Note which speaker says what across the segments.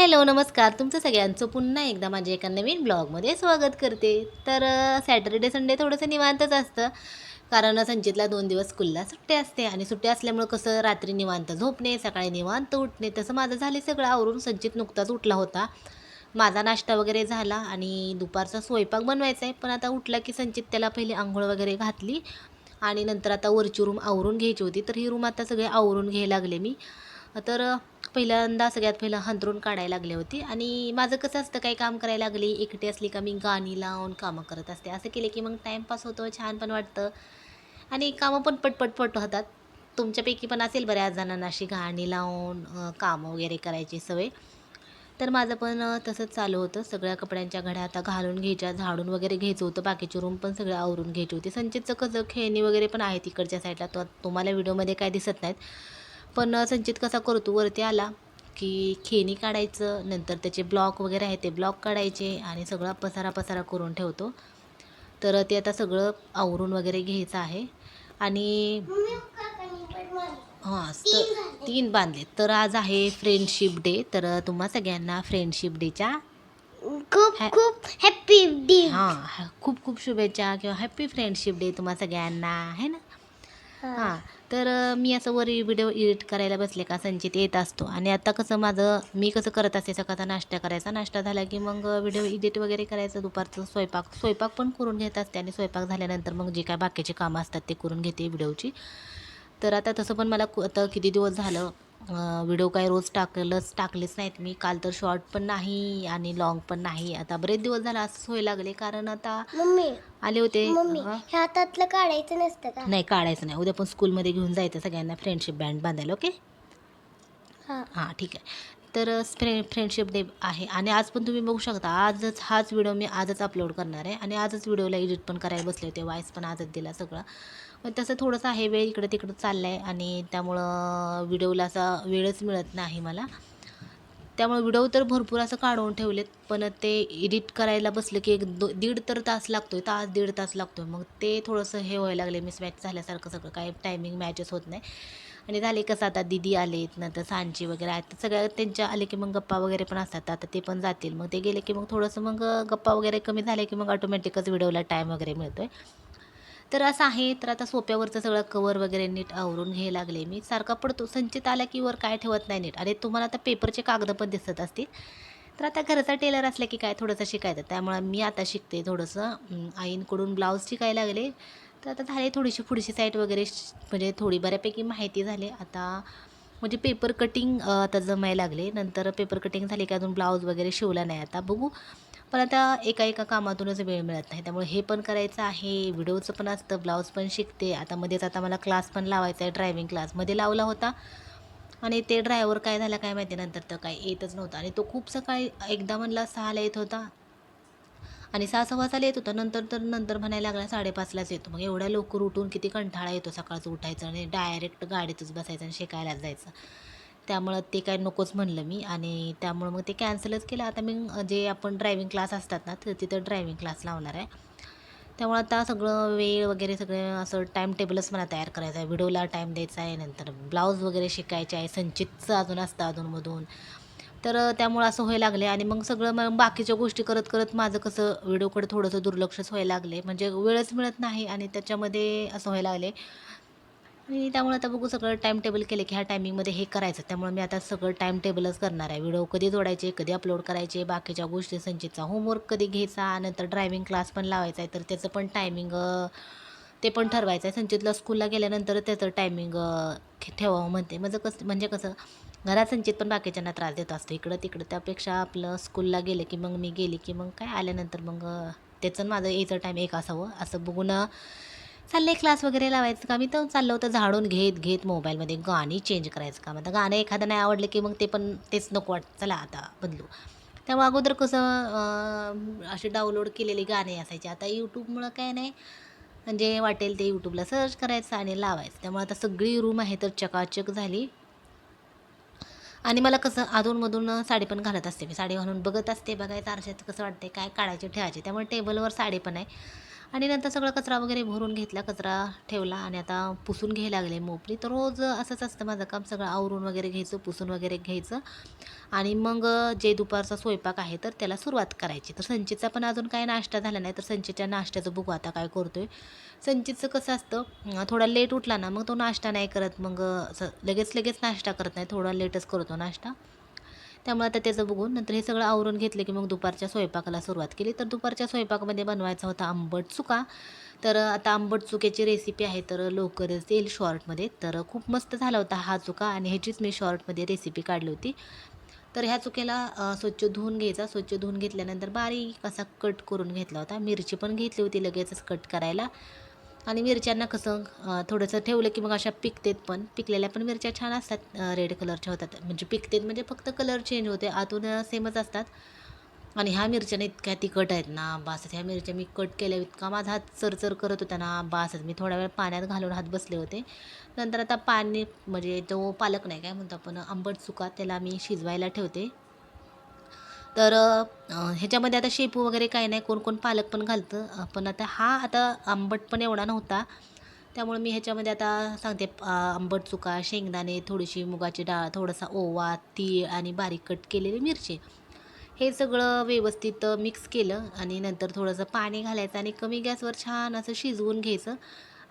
Speaker 1: Hello नमस्कार. तुमचं सगळ्यांचं पुन्हा एकदा माझ्या एका नवीन ब्लॉगमध्ये स्वागत करते. तर सॅटर्डे संडे थोडंसं निवांतच असतं. कारण संचितला दोन दिवस स्कूलला सुट्टी असते आणि सुट्टी असल्यामुळं कसं रात्री निवांत झोपणे सकाळी निवांत उठणे तसं माझं झाले सगळं. आवरून संचित नुकताच उठला होता. माझा नाश्ता वगैरे झाला आणि दुपारचा स्वयंपाक बनवायचा आहे. पण आता उठला की संचित त्याला पहिले आंघोळ वगैरे घातली आणि नंतर आता वरची रूम आवरून घ्यायची होती. तर ही रूम आता सगळे आवरून घ्यायला लागले मी. तर पहिल्यांदा सगळ्यात पहिलं हंतरून काढायला लागले होती. आणि माझं कसं असतं काही काम करायला लागली एकटी असली का मी गाणी लावून कामं करत असते. असं केलं की मग टाईमपास होतो छान पण वाटतं. आणि कामं पण पटपट पट होतात. तुमच्यापैकी पण असेल बऱ्याच जणांना अशी गाणी लावून कामं वगैरे करायची सवय. तर माझं पण तसंच चालू होतं. सगळ्या कपड्यांच्या घड्या आता घालून घ्यायच्या झाडून वगैरे घ्यायचं होतं. बाकीची रूम पण सगळं आवरून घ्यायची होती. संचितचं कसं खेळणी वगैरे पण आहे तिकडच्या साईडला तो तुम्हाला व्हिडिओमध्ये काय दिसत नाहीत. पण संचित कसा करतो वरती आला की खेळणी काढायचं नंतर त्याचे ब्लॉक वगैरे आहे ते ब्लॉक काढायचे आणि सगळा पसारा पसारा करून ठेवतो. तर ते आता सगळं आवरून वगैरे घ्यायचं आहे आणि हां तर तीन बांधले तर आज आहे फ्रेंडशिप डे तर तुम्हा सगळ्यांना फ्रेंडशिप डेच्या
Speaker 2: खूप
Speaker 1: हॅ-
Speaker 2: खूप हॅपी डे
Speaker 1: हां खूप खूप शुभेच्छा किंवा हॅपी फ्रेंडशिप डे तुम्हा सगळ्यांना. आहे ना? हां. तर मी असं वर व्हिडिओ एडिट करायला बसले का संचित येत असतो. आणि आता कसं माझं मी कसं करत असते सकाळचा नाश्ता करायचा. नाश्ता झाला की मग व्हिडिओ एडिट वगैरे करायचं. दुपारचं स्वयंपाक स्वयंपाक पण करून घेत असते. आणि स्वयंपाक झाल्यानंतर मग जे काय बाकीचे कामं असतात ते करून घेते व्हिडिओची तर आता तसं पण मला कु- आता किती दिवस झालं व्हिडिओ काय रोज टाकलंच टाकलेच नाहीत मी. काल तर शॉर्ट पण नाही आणि लॉंग पण नाही. आता बरेच दिवस झालं असंच व्हायला लागले कारण आता
Speaker 2: मम्मी
Speaker 1: आले होते.
Speaker 2: मम्मी
Speaker 1: हा?
Speaker 2: ह्या हातातलं काढायचं नसतं का?
Speaker 1: नाही काढायचं नाही. उद्या पण स्कूलमध्ये घेऊन जायचं. सगळ्यांना फ्रेंडशिप बँड बांधायला ओके
Speaker 2: हा.
Speaker 1: हां ठीक आहे. तर फ्रे फ्रेंडशिप डे आहे. आणि आज पण तुम्ही बघू शकता आजच हाच व्हिडिओ मी आजच अपलोड करणार आहे. आणि आजच व्हिडिओला एडिट पण करायला बसले होते. वॉईस पण आजच दिला सगळं. पण तसं थोडंसं आहे वेळ इकडं तिकडं चाललं आहे आणि त्यामुळं व्हिडिओला असा वेळच मिळत नाही मला. त्यामुळे व्हिडिओ तर भरपूर असं काढून ठेवलेत. पण ते एडिट करायला बसलं की एक दो दीड तर तास लागतो आहे तास दीड तास लागतो आहे मग ते थोडंसं हे व्हायला लागले मिसमॅच झाल्यासारखं सगळं. काही टायमिंग मॅचेस होत नाही. आणि झाले कसं आता? दिदी आलेत नंतर सांची वगैरे आहेत. सगळ्या त्यांच्या आले की मग गप्पा वगैरे पण असतात. आता ते पण जातील. मग ते गेले की मग थोडंसं मग गप्पा वगैरे कमी झाले की मग ऑटोमॅटिकच व्हिडिओला टाईम वगैरे मिळतोय. तर असं आहे. तर आता सोप्यावरचं सगळं कवर वगैरे नीट आवरून घ्यायला लागले मी. सारखा पडतो. संचित आला की वर काय ठेवत नाही नीट. अरे तुम्हाला आता पेपरचे कागद पण दिसत असतील. तर आता घरचा टेलर असला की काय थोडंसं शिकायचं. त्यामुळे मी आता शिकते थोडंसं. आईंकडून ब्लाऊज शिकायला लागले. तर आता झाले थोडीशी पुढची साईड वगैरे म्हणजे थोडी बऱ्यापैकी माहिती झाली. आता म्हणजे पेपर कटिंग आता जमायला लागले. नंतर पेपर कटिंग झाले की अजून ब्लाऊज वगैरे शिवला नाही आता. बघू. पण आता एका एका कामातूनच वेळ मिळत नाही. त्यामुळे हे पण करायचं आहे. व्हिडिओचं पण असतं. ब्लाऊज पण शिकते. आता मध्येच आता मला क्लास पण लावायचा आहे. ड्रायव्हिंग क्लासमध्ये लावला होता. आणि ते ड्रायव्हर काय झाला काय माहिती नंतर तर काय येतच नव्हता. आणि तो खूप सकाळी एकदा म्हणला सहाला येत होता. आणि सहा सव्वा साली येत होता. नंतर तर नंतर म्हणायला लागला साडेपाचलाच येतो. मग एवढ्या लवकर उठून किती कंटाळा येतो सकाळचं उठायचं आणि डायरेक्ट गाडीतच बसायचं आणि शिकायलाच जायचं. त्यामुळं ते काय नकोच म्हणलं मी आणि त्यामुळं मग ते कॅन्सलच केलं. आता मी जे आपण ड्रायव्हिंग क्लास असतात ना तर तिथं ड्रायव्हिंग क्लास लावणार आहे. त्यामुळं आता सगळं वेळ वगैरे सगळं असं टाईम टेबलच मला तयार करायचं आहे. व्हिडिओला टाईम द्यायचा आहे. नंतर ब्लाऊज वगैरे शिकायचे आहे. संचितचं अजून असतं अधूनमधून. तर त्यामुळं असं व्हायला लागले आणि मग सगळं मग बाकीच्या गोष्टी करत करत माझं कसं व्हिडिओकडे थोडंसं दुर्लक्षच व्हायला लागले म्हणजे वेळच मिळत नाही आणि त्याच्यामध्ये असं व्हायला लागले आणि त्यामुळे आता बघू सगळं टाईम टेबल केले की ह्या टायमिंगमध्ये हे करायचं. त्यामुळे मी आता सगळं टाईम टेबलच करणार आहे. व्हिडिओ कधी जोडायचे कधी अपलोड करायचे बाकीच्या गोष्टी संचितचा होमवर्क कधी घ्यायचा नंतर ड्रायव्हिंग क्लास पण लावायचा आहे. तर त्याचं पण टायमिंग ते पण ठरवायचं आहे. संचितला स्कूलला गेल्यानंतर त्याचं टायमिंग ठेवावं म्हणते. म्हणजे कसं म्हणजे कसं घरातंचित पण बाकीच्यांना त्रास देत असतो. इकडं तिकडं त्यापेक्षा आपलं स्कूलला गेलं की मग मी गेली की मग काय आल्यानंतर मग त्याचं माझं यायचं टाईम एक असावं. असं बघून चाललंय क्लास वगैरे लावायचं का मी तर चाललं होतं झाडून घेत घेत मोबाईलमध्ये गाणी चेंज करायचं काम. आता गाणं एखादं नाही आवडलं की मग ते पण तेच नको वाट चला आता बदलू. त्यामुळे अगोदर कसं असे डाउनलोड केलेली गाणे असायचे. आता यूट्यूबमुळं काय नाही. म्हणजे वाटेल ते यूट्यूबला सर्च करायचं आणि लावायचं. त्यामुळे आता सगळी रूम आहे तर चकाचक झाली. आणि मला कसं अधूनमधून साडी पण घालत असते मी. साडी घालून बघत असते बघायचं आरशात कसं वाटते काय काढायचे ठेवायचे. त्यामुळे टेबलवर साडी पण आहे. आणि नंतर सगळं कचरा वगैरे भरून घेतला कचरा ठेवला आणि आता पुसून घ्यायला लागले मोपली. तर रोज असंच असतं माझं काम सगळं आवरून वगैरे घ्यायचं पुसून वगैरे घ्यायचं. आणि मग जे दुपारचा स्वयंपाक आहे तर त्याला सुरुवात करायची. तर संचितचा पण अजून काही नाश्ता झाला नाही तर संचितच्या नाश्त्याचं बघू आता काय करतोय. संचितचं कसं असतं थोडा लेट उठला ना मग तो नाश्ता नाही करत मग असं लगेच लगेच नाश्ता करत नाही थोडा लेटच करतो नाश्ता. त्यामुळे आता त्याचं बघून नंतर हे सगळं आवरून घेतलं की मग दुपारच्या स्वयंपाकाला सुरुवात केली. तर दुपारच्या स्वयंपाकामध्ये बनवायचा होता आंबट चुका तर आता आंबट चुक्याची रेसिपी आहे तर लवकरच येईल शॉर्टमध्ये तर खूप मस्त झाला होता हा चुका आणि ह्याचीच मी शॉर्टमध्ये रेसिपी काढली होती. तर ह्या चुक्याला स्वच्छ धुवून घ्यायचा. स्वच्छ धुवून घेतल्यानंतर बारीक असा कट करून घेतला होता. मिरची पण घेतली होती लगेचच कट करायला. आणि मिरच्यांना कसं थोडंसं ठेवलं की मग अशा पिकतेत पण. पिकलेल्या पण मिरच्या छान असतात रेड कलरच्या होतात. म्हणजे पिकतेत म्हणजे फक्त कलर चेंज होते आतून सेमच असतात. आणि ह्या मिरच्याने इतक्या तिखट आहेत ना बास ह्या मिरच्या मी कट केल्या इतका माझा हात चरचर करत होता ना बासच मी थोडा वेळ पाण्यात घालून हात बसले होते. नंतर आता पाणी म्हणजे तो पालक नाही काय म्हणतो आपण आंबट चुका त्याला मी शिजवायला ठेवते. तर ह्याच्यामध्ये आता शेपू वगैरे काही नाही कोण कोण पालक पण घालतं. पण आता हा आता आंबट पण एवढा नव्हता. त्यामुळे मी ह्याच्यामध्ये आता सांगते आंबट चुका शेंगदाणे थोडीशी मुगाची डाळ थोडासा ओवा तीळ आणि बारीक कट केलेली मिरची. हे सगळं व्यवस्थित मिक्स केलं आणि नंतर थोडंसं पाणी घालायचं आणि कमी गॅसवर छान असं शिजवून घ्यायचं.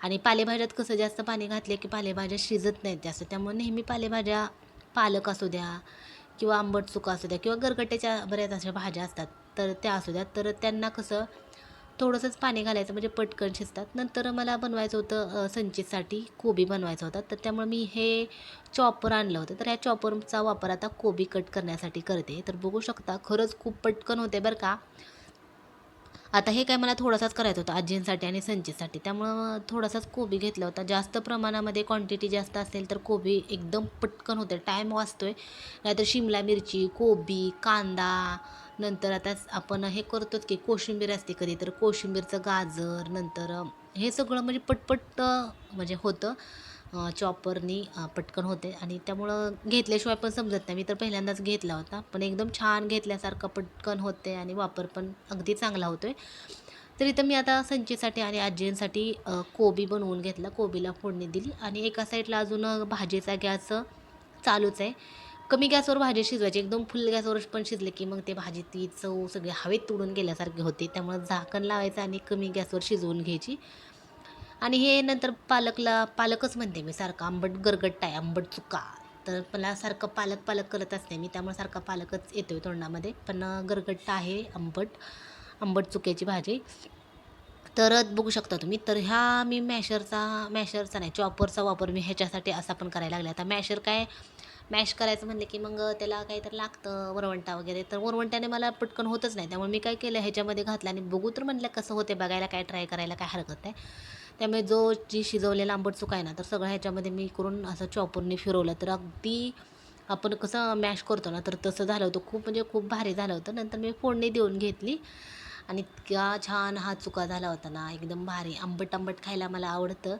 Speaker 1: आणि पालेभाज्यात कसं जास्त पाणी घातले की पालेभाज्या शिजत नाहीत जास्त. त्यामुळे नेहमी पालेभाज्या पालक असू द्या किंवा आंबट चुका असू द्या किंवा गरगट्याच्या बऱ्याच अशा भाज्या असतात तर त्या असू द्या. तर त्यांना कसं थोडंसंच पाणी घालायचं म्हणजे पटकन शिजतात. नंतर मला बनवायचं होतं संचितसाठी कोबी बनवायचा होता. तर त्यामुळे मी हे चॉपर आणलं होतं. तर ह्या चॉपरचा वापर आता कोबी कट करण्यासाठी करते. तर बघू शकता खरंच खूप पटकन होते बरं का. आता हे काय मला थोडासाच करायचं होतं आजींसाठी आणि संचीसाठी त्यामुळं थोडासाच कोबी घेतला होता. जास्त प्रमाणामध्ये क्वांटिटी जास्त असेल तर कोबी एकदम पटकन होते. टाईम वाचतो आहे नाहीतर शिमला मिरची कोबी कांदा नंतर आता आपण हे करतोच की कोशिंबीर असते कधी तर. कोशिंबीरचं गाजर नंतर हे सगळं म्हणजे पटपट म्हणजे होतं. चॉपरनी पटकन होते. आणि त्यामुळं घेतल्याशिवाय पण समजत नाही. मी तर पहिल्यांदाच घेतला होता. पण एकदम छान घेतल्यासारखं पटकन होते आणि वापर पण अगदी चांगला होतो आहे तर इथं मी आता संचीसाठी आणि आजींसाठी कोबी बनवून घेतला. कोबीला फोडणी दिली. आणि एका साईडला अजून भाजीचा गॅस चालूच आहे. कमी गॅसवर भाजी शिजवायची. एकदम फुल गॅसवर पण शिजले की मग ते भाजी ती चव सगळी हवेत तुडून गेल्यासारखी होते. त्यामुळं झाकण लावायचं आणि कमी गॅसवर शिजवून घ्यायची. आणि हे नंतर पालकला पालकच म्हणते मी सारखं. आंबट गरगट्टा आहे आंबट चुका. तर मला सारखं पालक पालक करत असते मी. त्यामुळे सारखा पालकच येतो आहे तोंडामध्ये. पण गरगट्टा आहे आंबट आंबट चुक्याची भाजी. तर बघू शकता तुम्ही. तर ह्या मी मॅशरचा मॅशरचा नाही चॉपरचा वापर मी ह्याच्यासाठी असा पण करायला लागला. आता मॅशर काय मॅश करायचं म्हणलं की मग त्याला काहीतरी लागतं वरवंटा वगैरे. तर वरवंट्याने मला पटकन होतच नाही. त्यामुळे मी काय केलं ह्याच्यामध्ये घातलं. आणि बघू तर म्हटलं कसं होते बघायला काय ट्राय करायला काय हरकत आहे त्यामुळे जो जी शिजवलेला आंबट चुका आहे ना तर सगळं ह्याच्यामध्ये मी करून असं चॉपरने फिरवलं. तर अगदी आपण कसं मॅश करतो ना तर तसं झालं होतं. खूप म्हणजे खूप भारी झालं होतं. नंतर मी फोडणी देऊन घेतली. आणि इतका छान हा चुका झाला होता ना एकदम भारी. आंबट आंबट खायला मला आवडतं.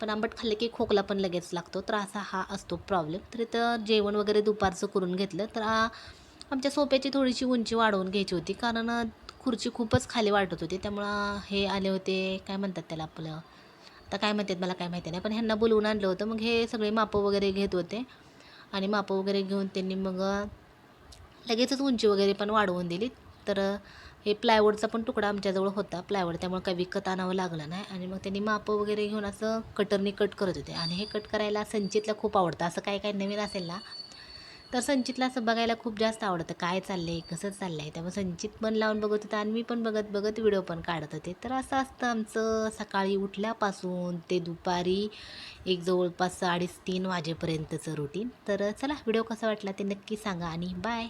Speaker 1: पण आंबट खाल्लं की खोकला पण लगेच लागतो. तर असा हा असतो प्रॉब्लेम तर इथं जेवण वगैरे दुपारचं करून घेतलं. तर आमच्या सोप्याची थोडीशी उंची वाढवून घ्यायची होती. कारण खुर्ची खूपच खाली वाटत होती. त्यामुळं हे आले होते. काय म्हणतात त्याला आपलं? आता काय म्हणतात मला काय माहिती नाही. पण ह्यांना बोलवून आणलं होतं. मग हे सगळे मापं वगैरे घेत होते. आणि मापं वगैरे घेऊन त्यांनी मग लगेचच उंची वगैरे पण वाढवून दिली. तर हे प्लायवूडचा पण तुकडा आमच्याजवळ होता. प्लायवूड त्यामुळे काही विकत आणावं लागलं नाही. आणि मग त्यांनी मापं वगैरे घेऊन असं कटरनी कट करत होते. आणि हे कट करायला संचितला खूप आवडतं. असं काय काय नवीन असेल ना तर संचितला असं बघायला खूप जास्त आवडतं. काय चाललं आहे कसं चाललं आहे त्यामुळे संचित पण लावून बघत होता आणि मी पण बघत बघत व्हिडिओ पण काढत होते. तर असं असतं आमचं सकाळी उठल्यापासून ते दुपारी एक जवळपास अडीच तीन वाजेपर्यंतचं रुटीन तर चला व्हिडिओ कसा वाटला ते नक्की सांगा आणि बाय